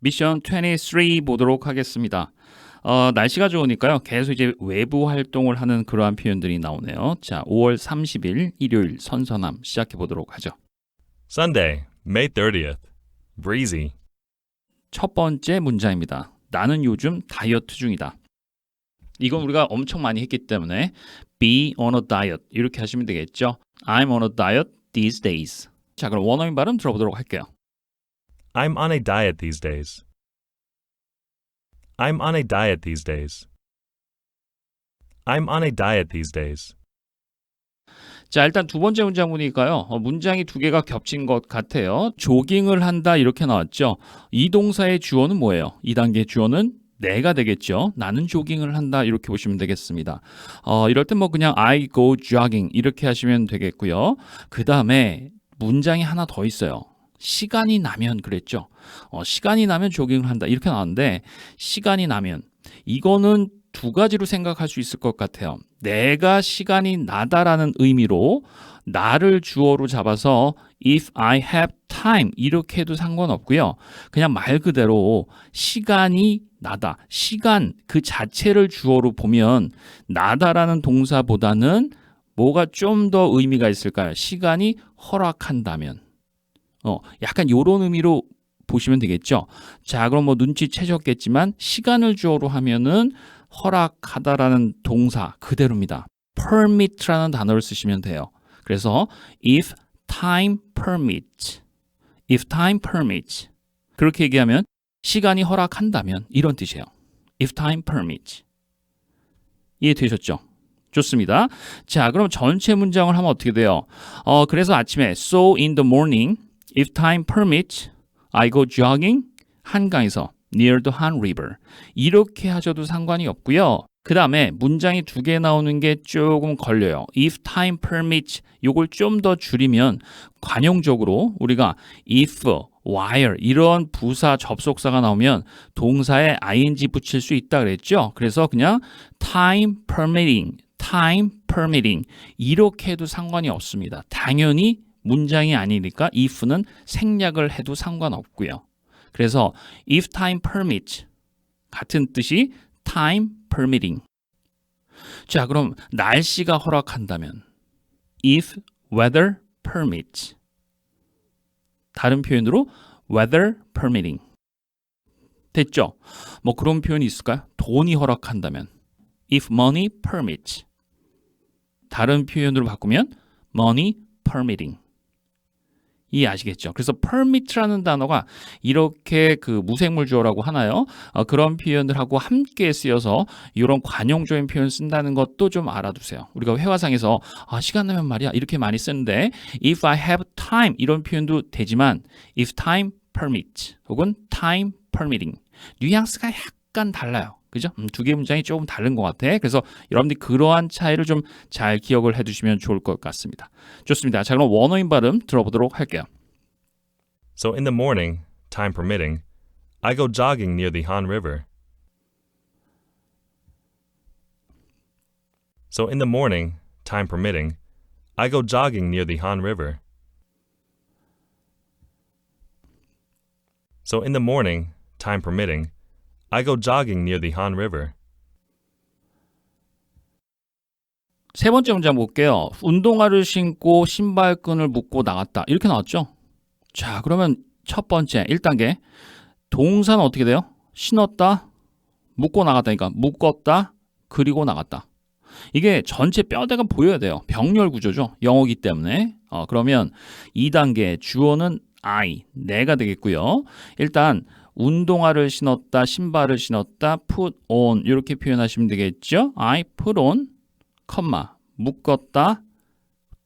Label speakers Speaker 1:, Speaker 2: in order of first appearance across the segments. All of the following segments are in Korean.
Speaker 1: 미션 23 보도록 하겠습니다. 어, 날씨가 좋으니까요. 계속 이제 외부 활동을 하는 그러한 표현들이 나오네요. 자, 5월 30일 일요일 선선함 시작해 보도록 하죠.
Speaker 2: Sunday, May 30th. Breezy.
Speaker 1: 첫 번째 문장입니다. 나는 요즘 다이어트 중이다. 이건 우리가 엄청 많이 했기 때문에 be on a diet 이렇게 하시면 되겠죠. I'm on a diet these days. 자, 그럼 원어민 발음 들어보도록 할게요.
Speaker 2: I'm on a diet these days. I'm on a diet these days. I'm on a diet these days.
Speaker 1: 자, 일단 두 번째 문장 보니까요. 어, 문장이 두 개가 겹친 것 같아요. 조깅을 한다 이렇게 나왔죠. 이 동사의 주어는 뭐예요? 2단계 주어는 내가 되겠죠. 나는 조깅을 한다 이렇게 보시면 되겠습니다. 어, 이럴 땐 뭐 그냥 I go jogging 이렇게 하시면 되겠고요. 그 다음에 문장이 하나 더 있어요. 시간이 나면 그랬죠. 어, 시간이 나면 조깅을 한다 이렇게 나왔는데 시간이 나면 이거는 두 가지로 생각할 수 있을 것 같아요. 내가 시간이 나다라는 의미로 나를 주어로 잡아서 if I have time 이렇게 해도 상관없고요. 그냥 말 그대로 시간이 나다. 시간 그 자체를 주어로 보면 나다라는 동사보다는 뭐가 좀 더 의미가 있을까요? 시간이 허락한다면. 어, 약간 요런 의미로 보시면 되겠죠. 자, 그럼 뭐 눈치채셨겠지만 시간을 주어로 하면은 허락하다라는 동사 그대로입니다. permit라는 단어를 쓰시면 돼요. 그래서 if time permits, if time permits 그렇게 얘기하면 시간이 허락한다면 이런 뜻이에요. if time permits 이해되셨죠? 좋습니다. 자, 그럼 전체 문장을 하면 어떻게 돼요? 어, 그래서 아침에 so in the morning, if time permits, I go jogging 한강에서 near the Han River 이렇게 하셔도 상관이 없고요. 그 다음에 문장이 두 개 나오는 게 조금 걸려요. if time permits 요걸 좀 더 줄이면 관용적으로 우리가 if, while 이런 부사 접속사가 나오면 동사에 ing 붙일 수 있다 그랬죠. 그래서 그냥 time permitting, time permitting 이렇게 해도 상관이 없습니다. 당연히 문장이 아니니까 if는 생략을 해도 상관없고요. 그래서 if time permits 같은 뜻이 time permitting. 자, 그럼 날씨가 허락한다면 if weather permits. 다른 표현으로 weather permitting. 됐죠? 뭐 그런 표현이 있을까요? 돈이 허락한다면 if money permits. 다른 표현으로 바꾸면 money permitting. 이해아시겠죠? 그래서 permit라는 단어가 이렇게 그 무생물 주어라고 하나요? 어, 그런 표현들하고 함께 쓰여서 이런 관용적인 표현 쓴다는 것도 좀 알아두세요. 우리가 회화상에서 아, 시간 나면 말이야 이렇게 많이 쓰는데 if I have time 이런 표현도 되지만 if time permits 혹은 time permitting 뉘앙스가 약간 달라요. 그죠? 음, 두 개의 문장이 조금 다른 것 같아. 그래서 여러분들이 그러한 차이를 좀 잘 기억을 해두시면 좋을 것 같습니다. 좋습니다. 자, 그럼 원어민 발음 들어보도록 할게요.
Speaker 2: So in the morning, time permitting, I go jogging near the Han River. So in the morning, time permitting, I go jogging near the Han River. So in the morning, time permitting, I go jogging near the Han River.
Speaker 1: 세 번째 문장 볼게요. 운동화를 신고 신발끈을 묶고 나갔다. 이렇게 나왔죠? 자, 그러면 첫 번째 1단계. 동사는 어떻게 돼요? 신었다, 묶고 나갔다니까 묶었다, 그리고 나갔다. 이게 전체 뼈대가 보여야 돼요. 병렬 구조죠. 영어기 때문에. 어, 그러면 2단계 주어는 I, 내가 되겠고요. 일단 운동화를 신었다, 신발을 신었다, put on 이렇게 표현하시면 되겠죠. I put on, 컴마, 묶었다,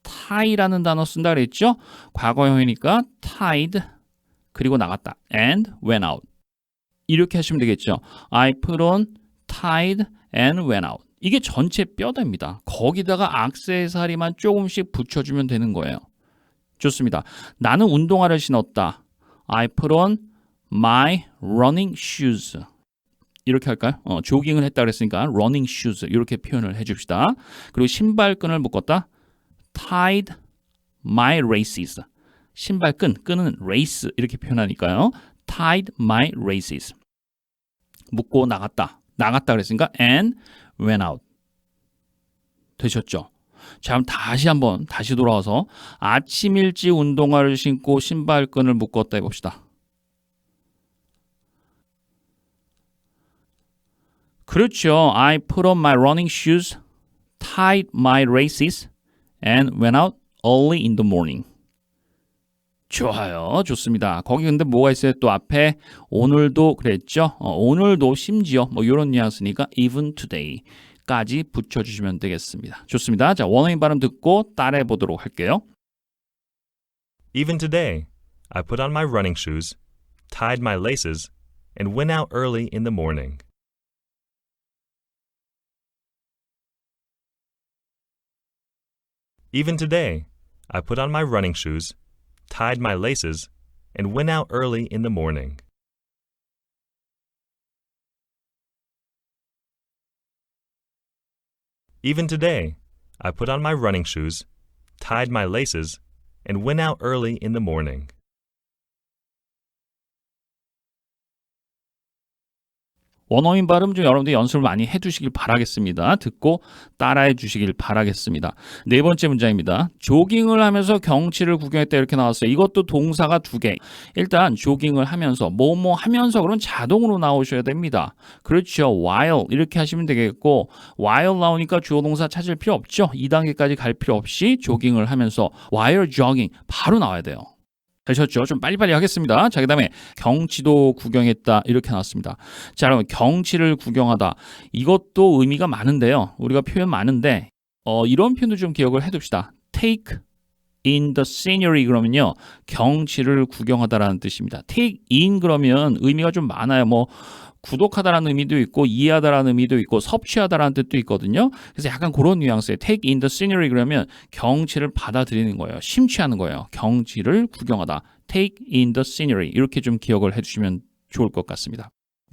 Speaker 1: tie라는 단어 쓴다 그랬죠. 과거형이니까 tied, 그리고 나갔다, and went out. 이렇게 하시면 되겠죠. I put on, tied, and went out. 이게 전체 뼈대입니다. 거기다가 악세사리만 조금씩 붙여주면 되는 거예요. 좋습니다. 나는 운동화를 신었다. I put on my running shoes. 이렇게 할까요? 어, 조깅을 했다 그랬으니까 running shoes 이렇게 표현을 해줍시다. 그리고 신발끈을 묶었다. tied my races. 신발끈, 끈은 race 이렇게 표현하니까요. tied my races. 묶고 나갔다. 나갔다 그랬으니까 and went out. 되셨죠? 자, 그럼 다시 한번 다시 돌아와서 아침 일찍 운동화를 신고 신발끈을 묶었다 해봅시다. 그렇죠. I put on my running shoes, tied my races, and went out early in the morning. 좋아요. 좋습니다. 거기 근데 뭐가 있어요? 또 앞에 오늘도 그랬죠? 어, 오늘도 심지어 뭐 이런 뉘앙스니까 even today까지 붙여주시면 되겠습니다. 좋습니다. 자, 원어민 발음 듣고 따라해 보도록 할게요.
Speaker 2: Even today, I put on my running shoes, tied my laces, and went out early in the morning. Even today, I put on my running shoes, tied my laces, and went out early in the morning. Even today, I put on my running shoes, tied my laces, and went out early in the morning.
Speaker 1: 원어민 발음 좀 여러분들 연습을 많이 해두시길 바라겠습니다. 듣고 따라해 주시길 바라겠습니다. 네 번째 문장입니다. 조깅을 하면서 경치를 구경했다 이렇게 나왔어요. 이것도 동사가 두 개. 일단 조깅을 하면서 뭐뭐 하면서 그런 자동으로 나오셔야 됩니다. 그렇죠. while 이렇게 하시면 되겠고 while 나오니까 주어 동사 찾을 필요 없죠. 2단계까지 갈 필요 없이 조깅을 하면서 while jogging 바로 나와야 돼요. 되셨죠? 좀 빨리빨리 하겠습니다. 자, 그 다음에 경치도 구경했다. 이렇게 나왔습니다. 자, 그러면 경치를 구경하다. 이것도 의미가 많은데요. 우리가 표현 많은데, 어, 이런 표현도 좀 기억을 해둡시다. take in the scenery 그러면요. 경치를 구경하다라는 뜻입니다. take in 그러면 의미가 좀 많아요. 뭐, 구독하다라는 의미도 있고 이해하다라는 의미도 있고 섭취하다라는 뜻도 있거든요. 그래서 약간 그런 뉘앙스에 take in the scenery 그러면 경치를 받아들이는 거예요. 심취하는 거예요. 경치를 구경하다. take in the scenery 이렇게 좀 기억을 해주시면 좋을 것 같습니다.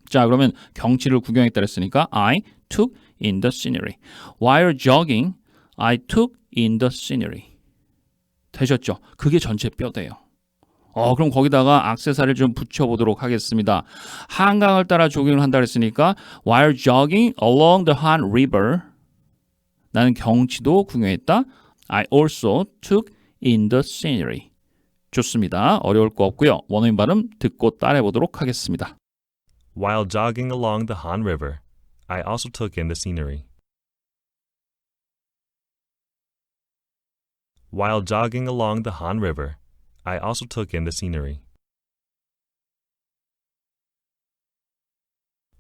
Speaker 1: 자 그러면 경치를 구경했다 그랬으니까 I took in the scenery. While jogging, I took in the scenery. 되셨죠? 그게 전체 뼈대예요. 어, 그럼 거기다가 악세사리를 좀 붙여보도록 하겠습니다. 한강을 따라 조깅을 한다 그랬으니까 while jogging along the Han River 나는 경치도 구경했다. I also took in the scenery. 좋습니다. 어려울 거 없고요. 원어민 발음 듣고 따라해 보도록 하겠습니다.
Speaker 2: While jogging along the Han River, I also took in the scenery. While jogging along the Han River, I also took in the scenery.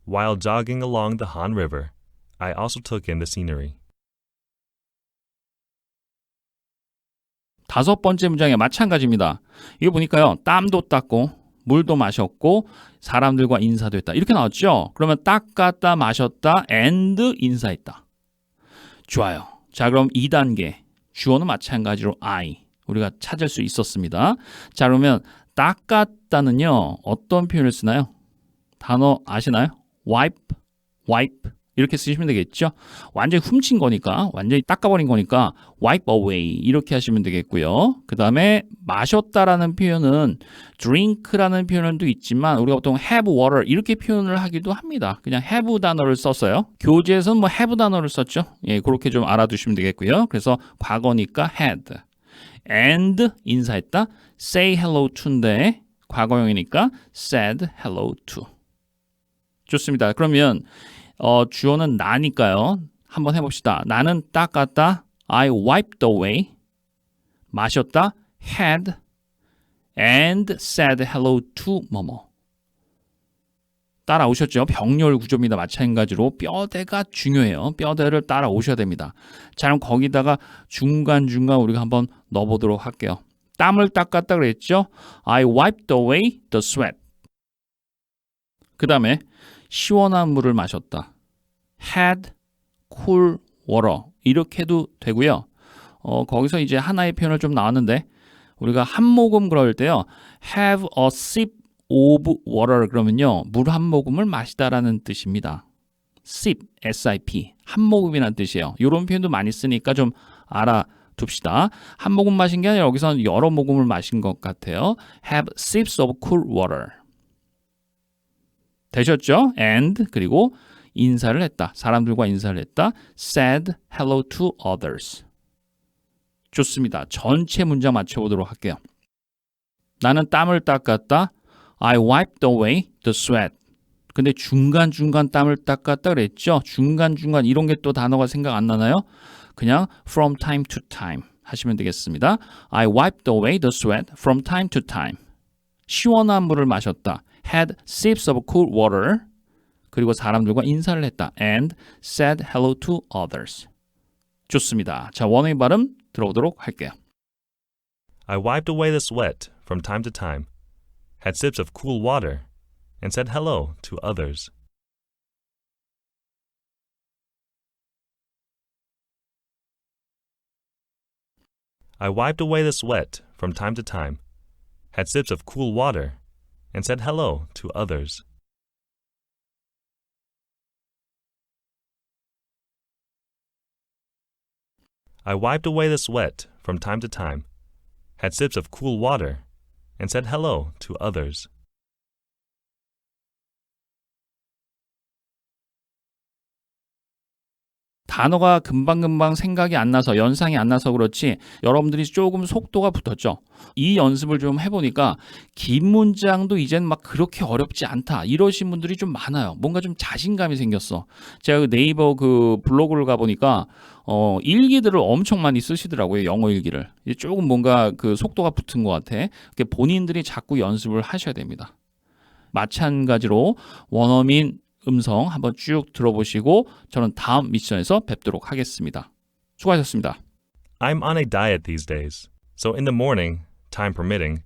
Speaker 2: While jogging along the Han River, I also took in the scenery.
Speaker 1: 다섯 번째 문장에 마찬가지입니다. 이거 보니까요. 땀도 닦고 물도 마셨고 사람들과 인사도 했다. 이렇게 나왔죠? 그러면 닦았다 마셨다 and 인사했다. 좋아요. 자, 그럼 2단계. 주어는 마찬가지로 I 우리가 찾을 수 있었습니다. 자, 그러면 닦았다는요. 어떤 표현을 쓰나요? 단어 아시나요? wipe, wipe 이렇게 쓰시면 되겠죠. 완전히 훔친 거니까, 완전히 닦아버린 거니까 wipe away 이렇게 하시면 되겠고요. 그 다음에 마셨다라는 표현은 drink라는 표현도 있지만 우리가 보통 have water 이렇게 표현을 하기도 합니다. 그냥 have 단어를 썼어요. 교재에서는 뭐 have 단어를 썼죠. 예, 그렇게 좀 알아두시면 되겠고요. 그래서 과거니까 had. And 인사했다. say hello to인데 과거형이니까 said hello to. 좋습니다. 그러면 어, 주어는 나니까요. 한번 해봅시다. 나는 닦았다. I wiped away. 마셨다. had. and said hello to 뭐뭐. 따라오셨죠? 병렬 구조입니다. 마찬가지로 뼈대가 중요해요. 뼈대를 따라오셔야 됩니다. 자, 그럼 거기다가 중간중간 우리가 한번 넣어보도록 할게요. 땀을 닦았다 그랬죠? I wiped away the sweat. 그 다음에 시원한 물을 마셨다. had cool water 이렇게 해도 되고요. 어, 거기서 이제 하나의 표현을 좀 나왔는데 우리가 한 모금 그럴 때요. have a sip of water 그러면요. 물 한 모금을 마시다라는 뜻입니다. sip, sip 한 모금이라는 뜻이에요. 이런 표현도 많이 쓰니까 좀 알아둡시다. 한 모금 마신 게 아니라 여기서는 여러 모금을 마신 것 같아요. have sips of cool water. 되셨죠? and 그리고 인사를 했다. 사람들과 인사를 했다. said hello to others. 좋습니다. 전체 문장 맞춰보도록 할게요. 나는 땀을 닦았다. I wiped away the sweat. 근데 중간중간 땀을 닦았다 그랬죠? 중간중간 이런 게 또 단어가 생각 안 나나요? 그냥 from time to time 하시면 되겠습니다. I wiped away the sweat from time to time. 시원한 물을 마셨다. had sips of cool water. 그리고 사람들과 인사를 했다. and said hello to others. 좋습니다. 자, 원어의 발음 들어보도록 할게요.
Speaker 2: I wiped away the sweat from time to time, had sips of cool water, and said hello to others. I wiped away the sweat from time to time, had sips of cool water, and said hello to others. I wiped away the sweat from time to time, had sips of cool water, and said hello to others.
Speaker 1: 단어가 금방금방 생각이 안 나서 연상이 안 나서 그렇지 여러분들이 조금 속도가 붙었죠. 이 연습을 좀 해보니까 긴 문장도 이젠 막 그렇게 어렵지 않다 이러신 분들이 좀 많아요. 뭔가 좀 자신감이 생겼어. 제가 그 네이버 그 블로그를 가보니까 어, 일기들을 엄청 많이 쓰시더라고요. 영어 일기를. 조금 뭔가 그 속도가 붙은 것 같아. 본인들이 자꾸 연습을 하셔야 됩니다. 마찬가지로 원어민 음성 한번 쭉 들어보시고 저는 다음 미션에서 뵙도록 하겠습니다. 수고하셨습니다.
Speaker 2: I'm on a diet these days, so in the morning, time permitting,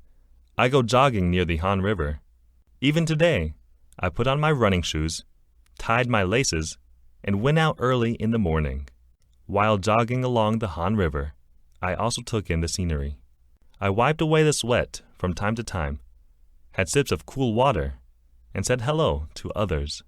Speaker 2: I go jogging near the Han River. Even today, I put on my running shoes, tied my laces, and went out early in the morning. While jogging along the Han River, I also took in the scenery. I wiped away the sweat from time to time, had sips of cool water, and said hello to others.